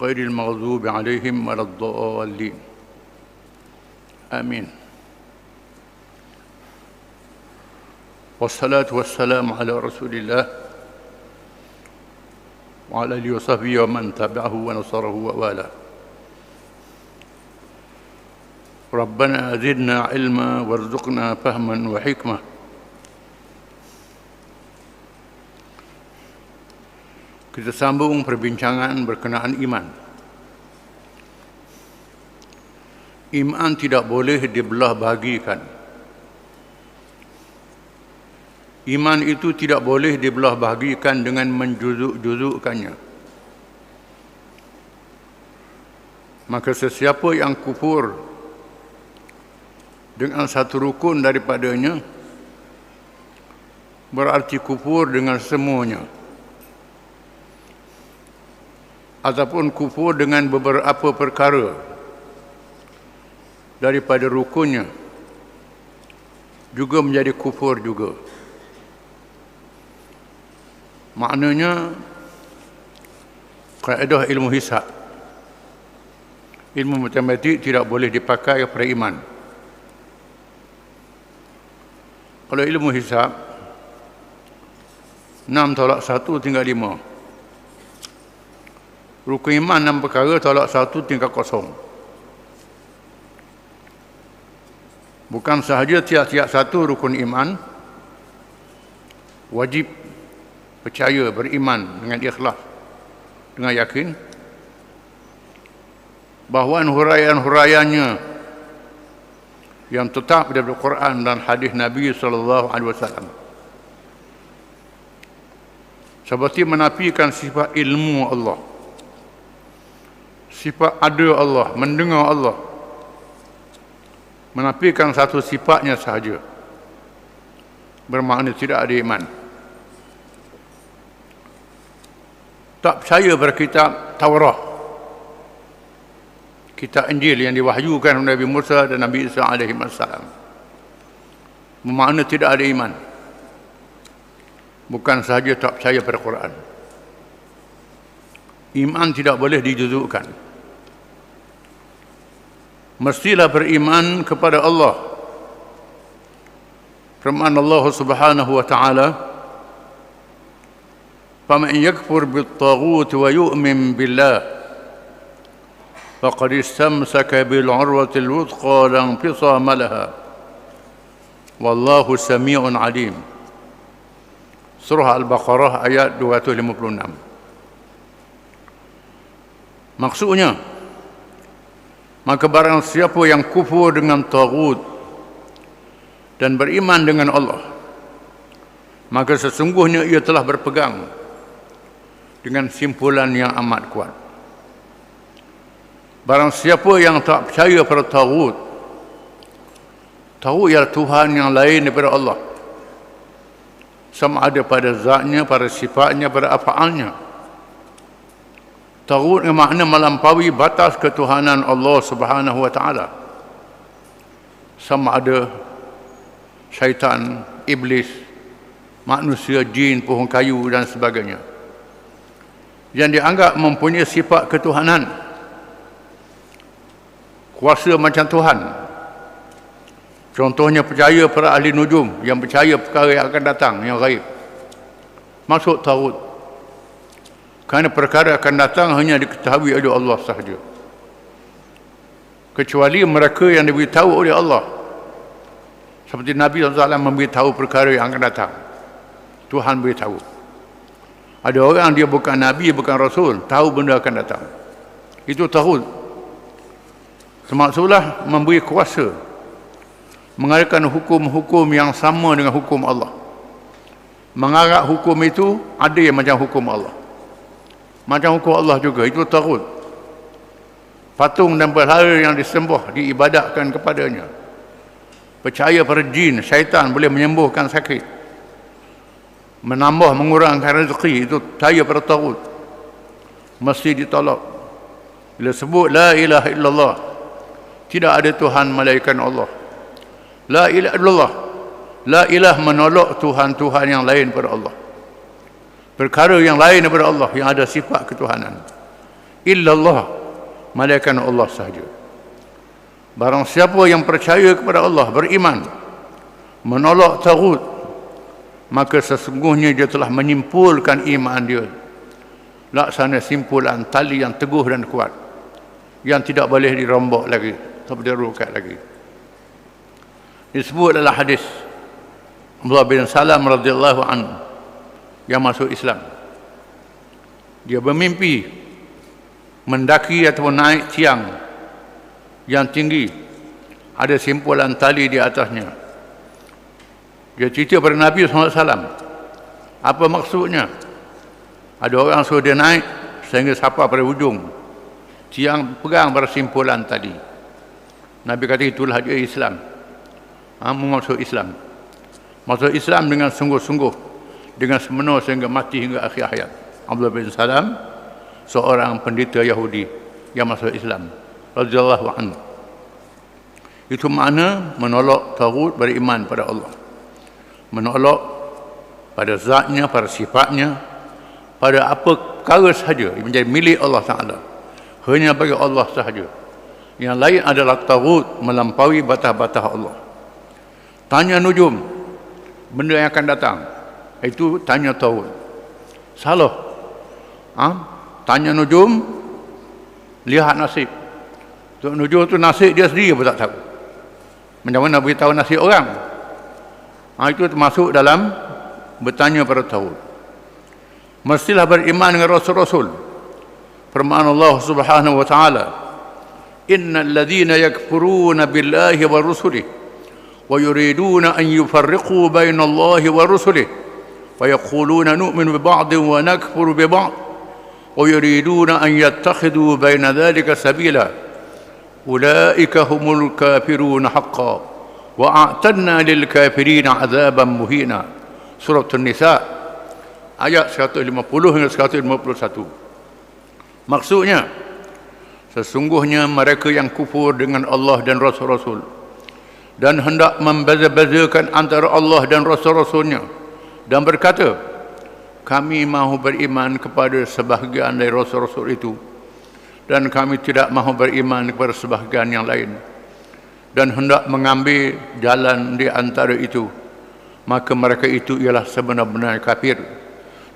غير المغضوب عليهم ولا الضالين. آمين. والصلاة والسلام على رسول الله وعلى آله وصحبه ومن تبعه ونصره ووالاه. ربنا زدنا علما وارزقنا فهما وحكمة. Kita sambung perbincangan berkenaan iman. Iman tidak boleh dibelah bahagikan. Iman itu tidak boleh dibelah bahagikan dengan menjuzuk-juzukkannya. Maka sesiapa yang kufur dengan satu rukun daripadanya berarti kufur dengan semuanya ataupun kufur dengan beberapa perkara daripada rukunnya juga menjadi kufur juga. Maknanya kaedah ilmu hisab ilmu matematik tidak boleh dipakai pada iman. Kalau ilmu hisab 6 tolak 1 tinggal 5 Rukun iman enam perkara tolak satu tingkat kosong. Bukan sahaja tiap-tiap satu rukun iman wajib percaya beriman dengan ikhlas dengan yakin bahawa huraian-huraiannya yang tetap dari Al-Quran dan hadis Nabi sallallahu alaihi wasallam seperti menafikan sifat ilmu Allah sifat ada Allah, mendengar Allah. Menafikan satu sifatnya sahaja. Bermakna tidak ada iman. Tak percaya berkitab Taurah. Kitab Injil yang diwahyukan oleh Nabi Musa dan Nabi Isa alaihi wasallam. Bermakna tidak ada iman. Bukan sahaja tak percaya pada Quran. Iman tidak boleh dijuzukkan mestilah beriman kepada Allah. Firman Allah Subhanahu wa taala faman yakfur bit-taghut wa yu'min billah faqad istamsaka bil 'urwati al-wuthqa la infisama laha wallahu samii'un 'alim. Surah al-baqarah ayat 256 maksudnya Maka barang siapa yang kufur dengan tagut dan beriman dengan Allah maka sesungguhnya ia telah berpegang dengan simpulan yang amat kuat. Barang siapa yang tak percaya pada tagut tahu ialah Tuhan yang lain daripada Allah sama ada pada zatnya, pada sifatnya, pada afaalnya Tagut yang makna melampaui batas ketuhanan Allah Subhanahu wa taala. Sama ada syaitan, iblis, manusia, jin, pohon kayu dan sebagainya. Yang dianggap mempunyai sifat ketuhanan. Kuasa macam Tuhan. Contohnya percaya para ahli nujum yang percaya perkara yang akan datang, yang gaib. Masuk tagut. Kerana perkara akan datang hanya diketahui oleh Allah sahaja. Kecuali mereka yang diberitahu oleh Allah. Seperti Nabi SAW memberitahu perkara yang akan datang. Tuhan beritahu. Ada orang dia bukan Nabi, bukan Rasul. Tahu benda akan datang. Itu tahu. Semaksudlah memberi kuasa. Mengadakan hukum-hukum yang sama dengan hukum Allah. Mengarah hukum itu ada yang macam hukum Allah. Macam hukum Allah juga. Itu takut. patung dan berhala yang disembah diibadahkan kepadanya. Percaya pada jin syaitan boleh menyembuhkan sakit. Menambah mengurangkan rezeki itu percaya pada tagut mesti ditolak. Bila sebut la ilaha illallah tidak ada Tuhan malaikat Allah. La ilaha illallah. La ilah menolak Tuhan-Tuhan yang lain pada Allah perkara yang lain daripada Allah yang ada sifat ketuhanan. Illallah malaikat Allah sahaja. Barang siapa yang percaya kepada Allah beriman menolak tagut maka sesungguhnya dia telah menyimpulkan iman dia. Laksana simpulan tali yang teguh dan kuat yang tidak boleh dirombak lagi tak boleh dirukat lagi. Disebut dalam hadis Abdullah bin Salam radhiyallahu anhu yang masuk Islam. Dia bermimpi mendaki atau naik tiang yang tinggi. Ada simpulan tali di atasnya. Dia cerita pada Nabi SAW apa maksudnya? Ada orang suruh dia naik sehingga sampai pada hujung. Tiang pegang pada simpulan tadi. Nabi kata itulah dia Islam. Ha, masuk Islam. Masuk Islam dengan sungguh-sungguh dengan semenuh sehingga mati hingga akhir hayat. Abdullah bin Salam seorang pendeta Yahudi yang masuk Islam radhiyallahu anhu. Itu makna menolak tagut beriman pada Allah. Menolak pada zatnya pada sifatnya pada apa perkara sahaja yang menjadi milik Allah Taala. Hanya bagi Allah sahaja. Yang lain adalah tagut melampaui batas-batas Allah. Tanya nujum benda yang akan datang itu tanya tagut salah. Ha? tanya nujum lihat nasib. Tok nujum tu nasib dia sendiri pun tak tahu. Macam mana beritahu nasib orang? Ha, itu termasuk dalam bertanya pada tahu. Mestilah beriman dengan rasul-rasul. Firman Allah Subhanahu wa taala innal ladzina yakfuruna billahi wa rusulihi wa yuriduna an yufarriqu baina Allah wa rusulihi ويقولون نؤمن ببعض ونكفر ببعض ويريدون أن يتخذوا بين ذلك سبيلا أولئك هم الكافرون حقا وأعتدنا للكافرين عذابا مهينا سورة النساء ayat 150 hingga 151 maksudnya sesungguhnya mereka yang kufur dengan Allah dan Rasul-Rasul dan hendak membeza-bezakan antara Allah dan Rasul-Rasulnya dan berkata kami mahu beriman kepada sebahagian dari rasul-rasul itu dan kami tidak mahu beriman kepada sebahagian yang lain. Dan hendak mengambil jalan di antara itu maka mereka itu ialah sebenar-benar kafir.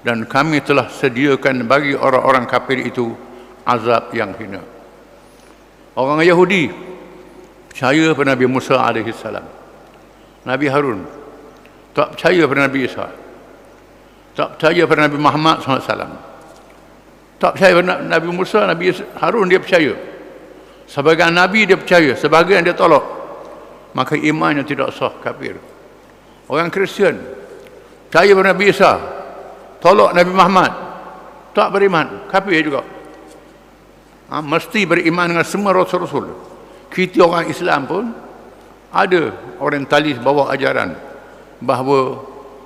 Dan kami telah sediakan bagi orang-orang kafir itu azab yang hina. Orang Yahudi percaya pada Nabi Musa AS Nabi Harun tak percaya pada Nabi Isa. Tak percaya pada Nabi Muhammad SAW tak percaya pada Nabi Musa Nabi Harun dia percaya. Sebagian Nabi dia percaya sebagian dia tolak. Maka imannya tidak sah kafir. Orang Kristian percaya pada Nabi Isa tolak Nabi Muhammad tak beriman kafir juga. Ha, mesti beriman dengan semua Rasul-Rasul. Kita orang Islam pun ada orientalis bawa ajaran bahawa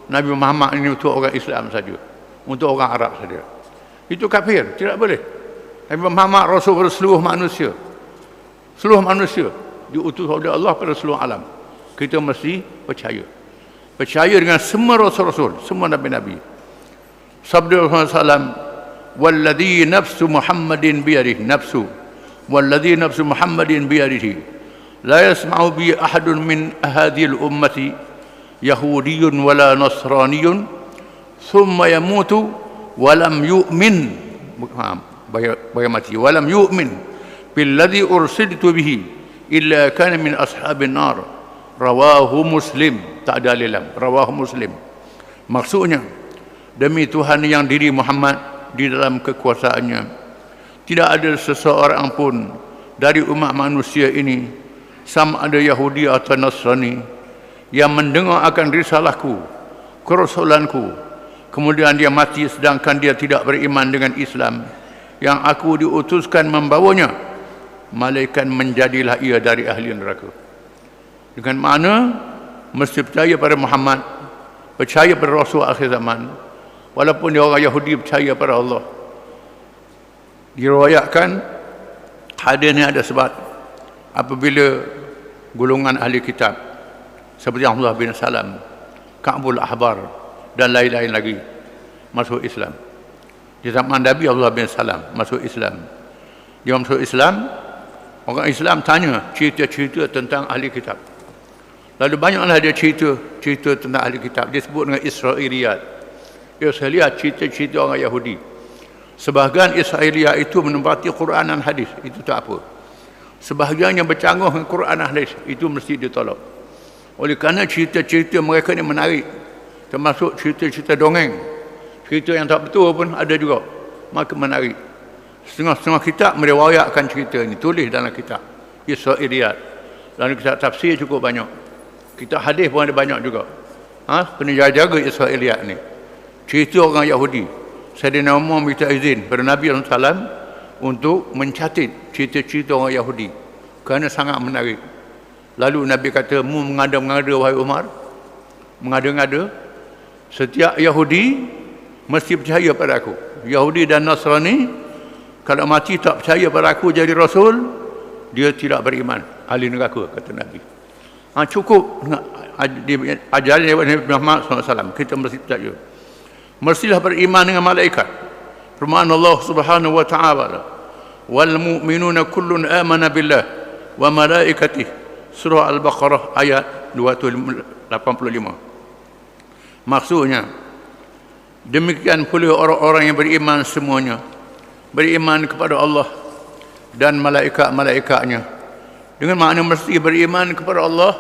Nabi Muhammad ini untuk orang Islam saja untuk orang Arab saja. Itu kafir tidak boleh. Nabi Muhammad Rasul kepada seluruh manusia. Seluruh manusia diutus oleh Allah pada seluruh alam. Kita mesti percaya. Percaya dengan semua Rasul-Rasul semua Nabi-Nabi. Sabda Rasulullah walladhi nafsu Muhammadin biyadih nafsu. Walladhi nafsu Muhammadin biyadihi. La yasma'u bi ahadun min ahadil ummati يهودي ولا نصراني ثم يموت ولم يؤمن بيمتي ولم يؤمن بالذي أرسلت به إلا كان من أصحاب النار رواه مسلم tak ada lelam rawah muslim. Maksudnya demi Tuhan yang diri Muhammad di dalam kekuasaannya tidak ada seseorang pun dari umat manusia ini sama ada Yahudi atau Nasrani yang mendengar akan risalahku, kerasulanku, kemudian dia mati sedangkan dia tidak beriman dengan Islam. Yang aku diutuskan membawanya, malaikat menjadilah ia dari ahli neraka. Dengan mana mesti percaya pada Muhammad percaya pada Rasul akhir zaman. Walaupun dia orang Yahudi percaya pada Allah. Diriwayatkan hadis ini ada sebab apabila golongan ahli kitab seperti Abdullah bin Salam Ka'bul Ahbar dan lain-lain lagi masuk Islam. Di zaman Nabi Abdullah bin Salam masuk Islam. Dia masuk Islam orang Islam tanya cerita-cerita tentang ahli kitab. Lalu banyaklah dia cerita cerita tentang ahli kitab. Dia sebut dengan Israiliyat. Israiliyat cerita-cerita orang Yahudi. Sebahagian Israiliyat itu menempati Quran dan hadis. Itu tak apa. Sebahagian yang bercanggah dengan Quran dan hadis itu mesti ditolak oleh kerana cerita-cerita mereka ini menarik termasuk cerita-cerita dongeng. Cerita yang tak betul pun ada juga. Maka menarik. Setengah-setengah kitab meriwayatkan cerita ini tulis dalam kitab. Israiliyat dan kitab tafsir cukup banyak. Kitab hadis pun ada banyak juga. Ha? kena jaga-jaga Israiliyat ni. Cerita orang Yahudi. Sayyidina Umar minta izin pada Nabi SAW untuk mencatat cerita-cerita orang Yahudi. Kerana sangat menarik lalu Nabi kata mu mengada-ngada wahai Umar. Mengada-ngada setiap Yahudi mesti percaya pada aku. Yahudi dan Nasrani kalau mati tak percaya pada aku jadi Rasul dia tidak beriman. Ahli neraka kata Nabi. Ha, cukup ajaran Nabi Muhammad SAW kita mesti percaya. Mestilah beriman dengan malaikat. Firman Allah Subhanahu wa taala wal mu'minuna kullun amana billah wa malaikatih surah al-baqarah ayat 285 maksudnya demikian pula orang-orang yang beriman semuanya beriman kepada Allah dan malaikat-malaikatnya. Dengan makna mesti beriman kepada Allah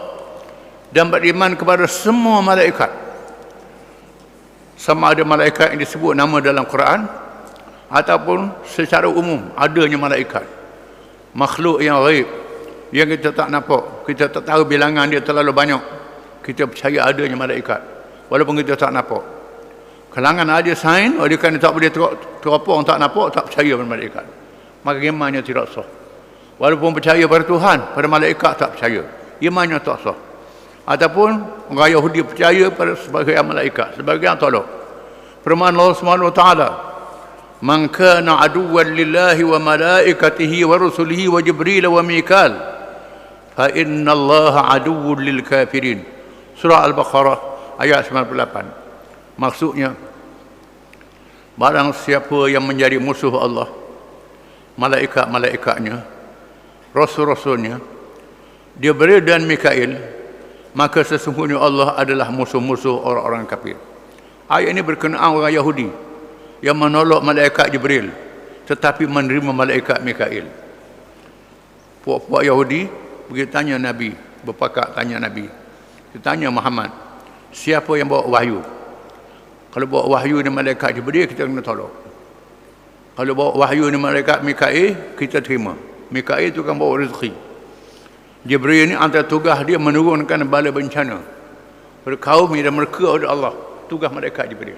dan beriman kepada semua malaikat. Sama ada malaikat yang disebut nama dalam Quran ataupun secara umum adanya malaikat. Makhluk yang gaib yang kita tak nampak kita tak tahu bilangan dia terlalu banyak kita percaya adanya malaikat. Walaupun kita tak nampak. Kalangan ada sain oleh kerana tak boleh teropong tak nampak tak percaya pada malaikat. Maka imannya tidak sah. Walaupun percaya pada Tuhan pada malaikat tak percaya. Imannya tak sah. Ataupun orang Yahudi percaya pada sebagai malaikat sebagai yang tolak firman Allah Subhanahu wa taala man kana aduwwan lillahi wa malaikatihi wa rusulihi wa jibril wa mikal fa Allah aduwwun lil kafirin surah al-baqarah ayat 98 maksudnya barang siapa yang menjadi musuh Allah malaikat-malaikatnya rasul-rasulnya dia dan Mikail maka sesungguhnya Allah adalah musuh-musuh orang-orang kafir. Ayat ini berkenaan orang Yahudi yang menolak malaikat Jibril tetapi menerima malaikat Mikail. Puak-puak Yahudi pergi tanya Nabi, berpakat tanya Nabi. Dia tanya Muhammad, siapa yang bawa wahyu? Kalau bawa wahyu ni malaikat Jibril, kita kena tolak. Kalau bawa wahyu ni malaikat Mikail, kita terima. Mikail itu kan bawa rezeki. Jibril ini antara tugas dia menurunkan bala bencana pada kaum yang mereka oleh Allah tugas mereka Jibril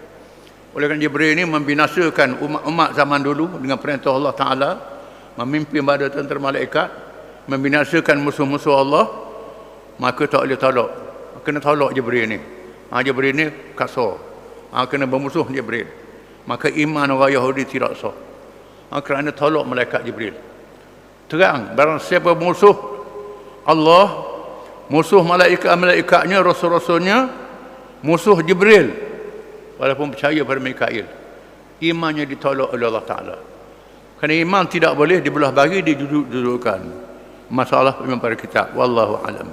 oleh kerana Jibril ini membinasakan umat-umat zaman dulu dengan perintah Allah Ta'ala memimpin pada tentera malaikat membinasakan musuh-musuh Allah maka tak boleh tolak. Kena tolak Jibril ini ha, Jibril ini kasar ha, kena bermusuh Jibril. Maka iman orang Yahudi tidak sah. Ha, kerana tolak malaikat Jibril. Terang barang siapa musuh Allah musuh malaikat-malaikatnya rasul-rasulnya musuh Jibril walaupun percaya pada Mikail imannya ditolak oleh Allah Ta'ala. Kerana iman tidak boleh dibelah bagi diduduk-dudukkan masalah iman pada kitab wallahu alam